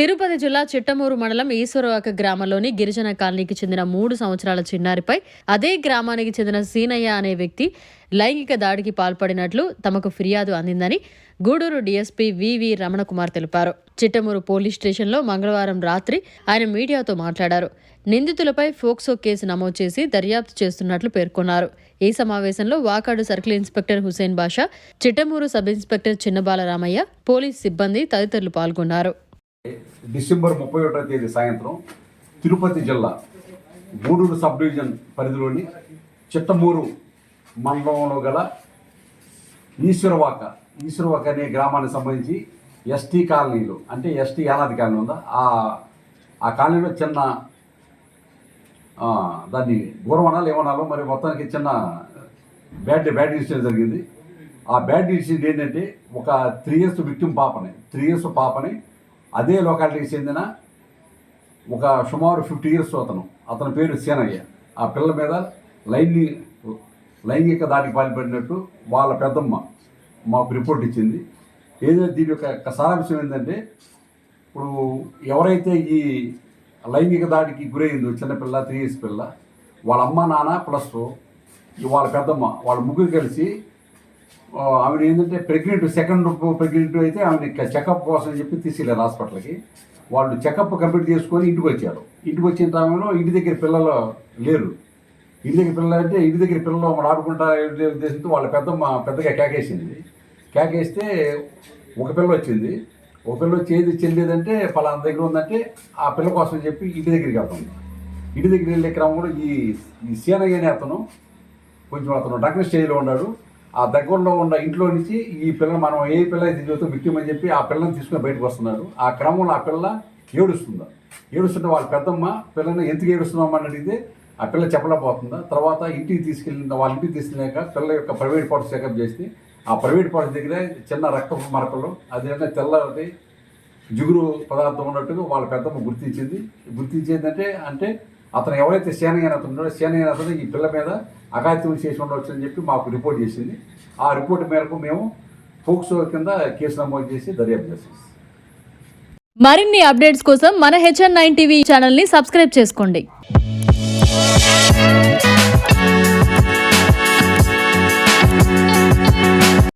తిరుపతి జిల్లా చిట్టమూరు మండలం ఈశ్వరవాక గ్రామంలోని గిరిజన కాలనీకి చెందిన మూడు సంవత్సరాల చిన్నారిపై అదే గ్రామానికి చెందిన సీనయ్య అనే వ్యక్తి లైంగిక దాడికి పాల్పడినట్లు తమకు ఫిర్యాదు అందిందని Gudur DSP V V Ramanakumar తెలిపారు. చిట్టమూరు పోలీస్ స్టేషన్లో మంగళవారం రాత్రి ఆయన మీడియాతో మాట్లాడారు. నిందితులపై ఫోక్సో కేసు నమోదు చేసి దర్యాప్తు చేస్తున్నట్లు పేర్కొన్నారు. ఈ సమావేశంలో Vakadu circle inspector Hussain Basha Chittamuru sub inspector Chinnabalaramayya police సిబ్బంది తదితరులు పాల్గొన్నారు. డిసెంబర్ ముప్పై ఒకటో తేదీ సాయంత్రం తిరుపతి జిల్లా గూడూరు సబ్ డివిజన్ పరిధిలోని చిట్టమూరు మండలంలో గల ఈశ్వరవాక ఈశ్వరవాక అనే గ్రామానికి సంబంధించి ఎస్టీ కాలనీలు అంటే ఎస్టీ యానాది కాలనీ ఉందా? ఆ ఆ కాలనీలో చిన్న ఆ, దాన్ని గౌరవనాలు ఏమనాలో మరి మొత్తానికి చిన్న బ్యాడ్ బ్యాడ్ ఇన్సిడెంట్ జరిగింది. ఆ బ్యాడ్ ఇన్సిడెంట్ ఏంటంటే ఒక త్రీ ఇయర్స్ విక్టిమ్ పాపని త్రీ ఇయర్స్ పాపని అదే లొకాలిటీకి చెందిన ఒక సుమారు ఫిఫ్టీ ఇయర్స్ అతను. అతని పేరు సేనయ్య. ఆ పిల్లల మీద లైంగి లైంగిక దాడికి పాల్పడినట్టు వాళ్ళ పెద్దమ్మ మాకు రిపోర్ట్ ఇచ్చింది. ఏదైతే దీని యొక్క సారాంశం ఏంటంటే ఇప్పుడు ఎవరైతే ఈ లైంగిక దాడికి గురైందో చిన్నపిల్ల త్రీ ఇయర్స్ పిల్ల వాళ్ళ అమ్మ నాన్న ప్లస్ వాళ్ళ పెద్దమ్మ వాళ్ళ ముగ్గురు కలిసి ఆవిడ ఏంటంటే ప్రెగ్నెంట్ సెకండ్ ప్రెగ్నెంట్ అయితే ఆమె చెకప్ కోసం చెప్పి తీసుకెళ్ళారు హాస్పిటల్కి. వాళ్ళు చెకప్ కంప్లీట్ చేసుకొని ఇంటికి వచ్చారు. ఇంటికి వచ్చిన టైంలో ఇంటి దగ్గర పిల్లలు లేరు. ఇంటి దగ్గర పిల్లలు అంటే ఇంటి దగ్గర పిల్లలు మనం ఆడుకుంటా ఉద్దేశంతో వాళ్ళ పెద్దమ్మ పెద్దగా కేకేసింది. కేకేస్తే ఒక పిల్ల వచ్చింది. ఒక పిల్ల వచ్చి ఏది చెల్లేదంటే పలానా దగ్గర ఉందంటే ఆ పిల్ల కోసం చెప్పి ఇంటి దగ్గరికి వెళ్తాం ఇంటి దగ్గరికి వెళ్ళే క్రమంలో ఈ ఈ సీనయ్య అతను కొంచెం అతను డాక్టర్ స్టేజ్లో ఉన్నాడు. ఆ దగ్గరలో ఉన్న ఇంట్లో నుంచి ఈ పిల్ల మనం ఏ పిల్ల అయితే చూస్తే విక్టిమ్ అని చెప్పి ఆ పిల్లని తీసుకుని బయటకు వస్తున్నాడు ఆ క్రమంలో ఆ పిల్ల ఏడుస్తుందా? ఏడుస్తుంటే వాళ్ళ పెద్దమ్మ పిల్లని ఎందుకు ఏడుస్తున్నామని అని అడిగితే ఆ పిల్ల చెప్పలేకపోతుందా? తర్వాత ఇంటికి తీసుకెళ్ళిన వాళ్ళ ఇంటికి తీసుకెళ్ళాక పిల్ల యొక్క ప్రైవేట్ పార్ట్స్ చెకప్ చేసి ఆ ప్రైవేట్ పార్ట్స్ దగ్గర చిన్న రక్తపు మరకలు అదేవిధంగా తెల్లది జిగురు పదార్థం ఉన్నట్టుగా వాళ్ళ పెద్దమ్మ గుర్తించింది. గుర్తించేందంటే అంటే అతను ఎవరైతే సేనయ్య అతను ఉన్నాడో సేనయ్య అతను ఈ పిల్ల మీద అఘాత్యం చేసి ఉండవచ్చు అని చెప్పి మాకు రిపోర్ట్ చేసింది. ఆ రిపోర్ట్ మేరకు మేము ఫోక్సో కింద కేసు నమోదు చేసి దర్యాప్తు చేస్తాం. మరిన్ని అప్డేట్స్ కోసం మన హెచ్ఎన్ నైన్ టీవీ ఛానల్ని సబ్స్క్రైబ్ చేసుకోండి.